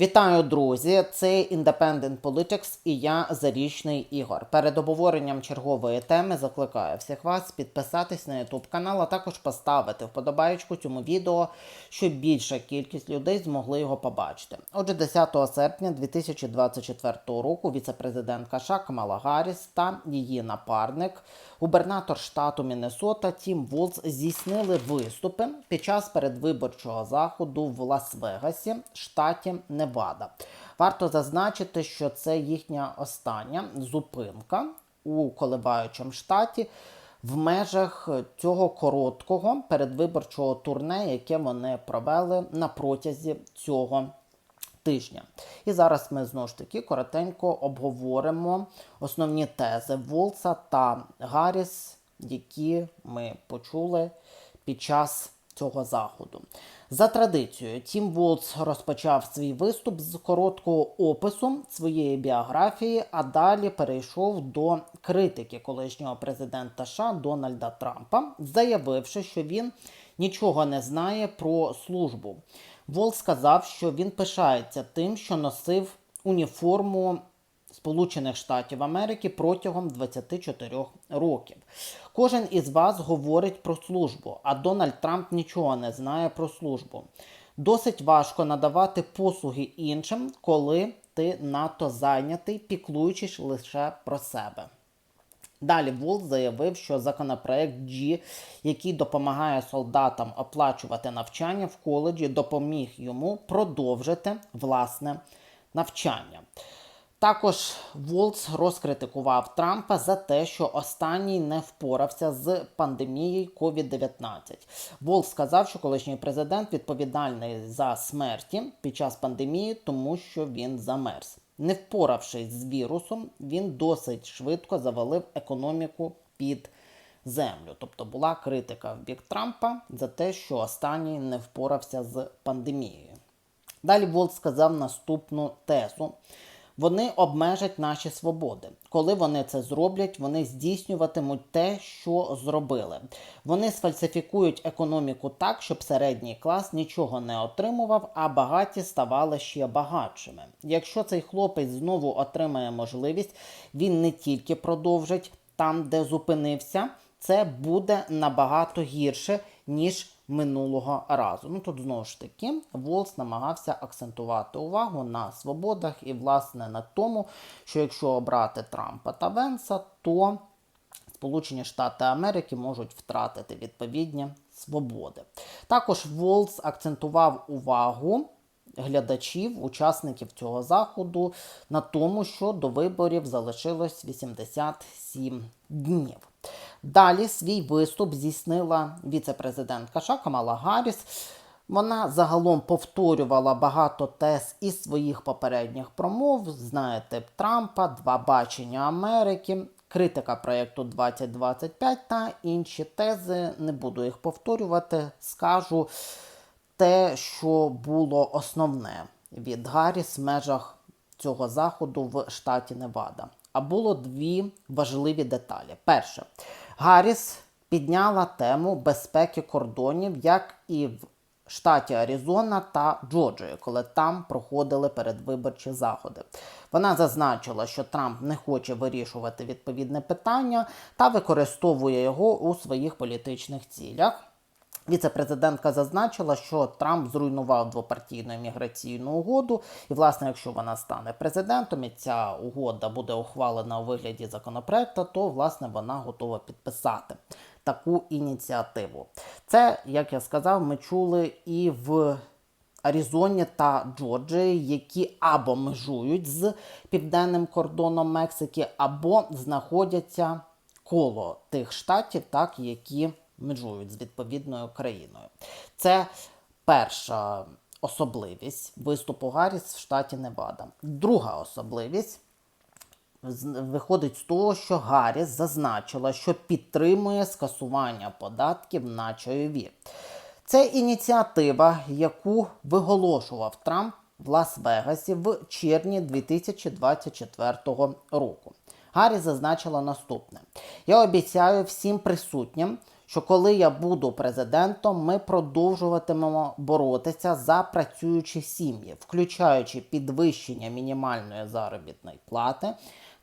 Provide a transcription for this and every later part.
Вітаю, друзі! Це Independent Politics і я Зарічний Ігор. Перед обговоренням чергової теми закликаю всіх вас підписатись на YouTube канал, а також поставити вподобаєчку цьому відео, щоб більша кількість людей змогли його побачити. Отже, 10 серпня 2024 року віце-президентка США Камала Гарріс та її напарник, губернатор штату Міннесота Тім Волц здійснили виступи під час передвиборчого заходу в Лас-Вегасі, штаті Невада. Варто зазначити, що це їхня остання зупинка у коливаючому штаті в межах цього короткого передвиборчого турне, яке вони провели на протязі цього тижня. І зараз ми знову ж таки коротенько обговоримо основні тези Волца та Гарріс, які ми почули під час цього заходу. За традицією, Тім Волц розпочав свій виступ з короткого опису своєї біографії, а далі перейшов до критики колишнього президента США Дональда Трампа, заявивши, що він нічого не знає про службу. Волц сказав, що він пишається тим, що носив уніформу Сполучених Штатів Америки протягом 24 років. Кожен із вас говорить про службу, а Дональд Трамп нічого не знає про службу. Досить важко надавати послуги іншим, коли ти надто зайнятий, піклуючись лише про себе. Далі Волт заявив, що законопроект G, який допомагає солдатам оплачувати навчання в коледжі, допоміг йому продовжити власне навчання. Також Волц розкритикував Трампа за те, що останній не впорався з пандемією COVID-19. Волц сказав, що колишній президент відповідальний за смерті під час пандемії, тому що він замерз. Не впоравшись з вірусом, він досить швидко завалив економіку під землю. Тобто була критика в бік Трампа за те, що останній не впорався з пандемією. Далі Волт сказав наступну тезу. Вони обмежать наші свободи. Коли вони це зроблять, вони здійснюватимуть те, що зробили. Вони сфальсифікують економіку так, щоб середній клас нічого не отримував, а багаті ставали ще багатшими. Якщо цей хлопець знову отримає можливість, він не тільки продовжить там, де зупинився, це буде набагато гірше, ніж минулого разу. Ну тут знову ж таки Волс намагався акцентувати увагу на свободах і, власне, на тому, що якщо обрати Трампа та Венса, то Сполучені Штати Америки можуть втратити відповідні свободи. Також Волс акцентував увагу. Глядачів, учасників цього заходу на тому, що до виборів залишилось 87 днів. Далі свій виступ здійснила віце-президентка США Гарріс. Вона загалом повторювала багато тез із своїх попередніх промов. Знаєте, Трампа, два бачення Америки, критика проєкту 2025 та інші тези. Не буду їх повторювати. Скажу те, що було основне від Гарріс в межах цього заходу в штаті Невада. А було дві важливі деталі. Перше, Гарріс підняла тему безпеки кордонів, як і в штаті Аризона та Джорджії, коли там проходили передвиборчі заходи. Вона зазначила, що Трамп не хоче вирішувати відповідне питання та використовує його у своїх політичних цілях. Віце-президентка зазначила, що Трамп зруйнував двопартійну імміграційну угоду, і, власне, якщо вона стане президентом, і ця угода буде ухвалена у вигляді законопроекту, то власне вона готова підписати таку ініціативу. Це, як я сказав, ми чули і в Аризоні та Джорджії, які або межують з південним кордоном Мексики, або знаходяться коло тих штатів, так які межують з відповідною країною. Це перша особливість виступу Гарріс в штаті Невада. Друга особливість виходить з того, що Гарріс зазначила, що підтримує скасування податків на чайові. Це ініціатива, яку виголошував Трамп в Лас-Вегасі в червні 2024 року. Гарріс зазначила наступне: Я обіцяю всім присутнім, що коли я буду президентом, ми продовжуватимемо боротися за працюючі сім'ї, включаючи підвищення мінімальної заробітної плати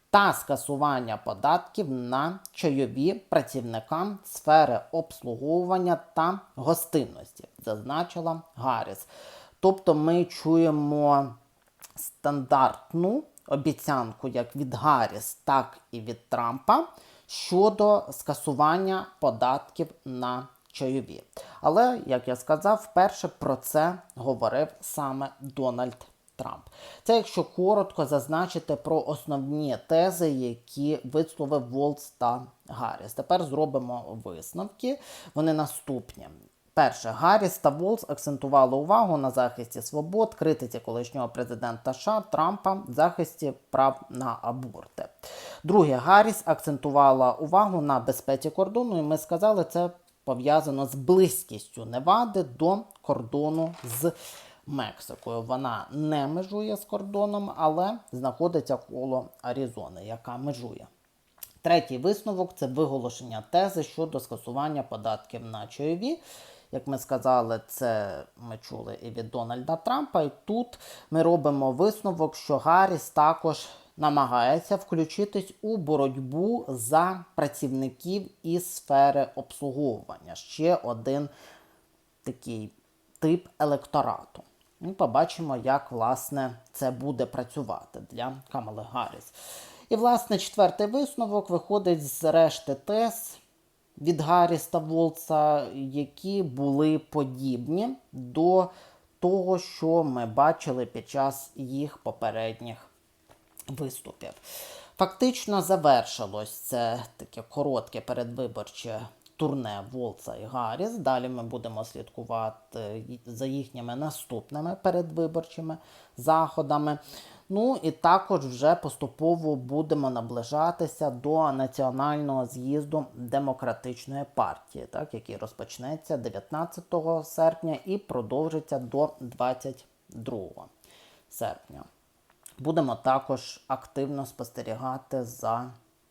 та скасування податків на чайові працівникам сфери обслуговування та гостинності, зазначила Гарріс. Тобто ми чуємо стандартну обіцянку як від Гарріс, так і від Трампа щодо скасування податків на чайові. Але, як я сказав, вперше про це говорив саме Дональд Трамп. Це якщо коротко зазначити про основні тези, які висловив Волц та Гарріс. Тепер зробимо висновки. Вони наступні. Перше, Гарріс та Волс акцентували увагу на захисті свобод, критиці колишнього президента США Трампа, захисті прав на аборти. Друге, Гарріс акцентувала увагу на безпеці кордону, і ми сказали, це пов'язано з близькістю Невади до кордону з Мексикою. Вона не межує з кордоном, але знаходиться коло Аризони, яка межує. Третій висновок це виголошення тези щодо скасування податків на чайові. Як ми сказали, це ми чули і від Дональда Трампа. І тут ми робимо висновок, що Гарріс також намагається включитись у боротьбу за працівників із сфери обслуговування. Ще один такий тип електорату. Ми побачимо, як власне це буде працювати для Камали Гарріс. І, власне, четвертий висновок виходить з решти тез від Гарріс та Волца, які були подібні до того, що ми бачили під час їх попередніх виступів. Фактично завершилось це таке коротке передвиборче турне Волца і Гарріс. Далі ми будемо слідкувати за їхніми наступними передвиборчими заходами. Ну і також вже поступово будемо наближатися до національного з'їзду демократичної партії, так, який розпочнеться 19 серпня і продовжиться до 22 серпня. Будемо також активно спостерігати за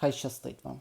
Хай щастить вам!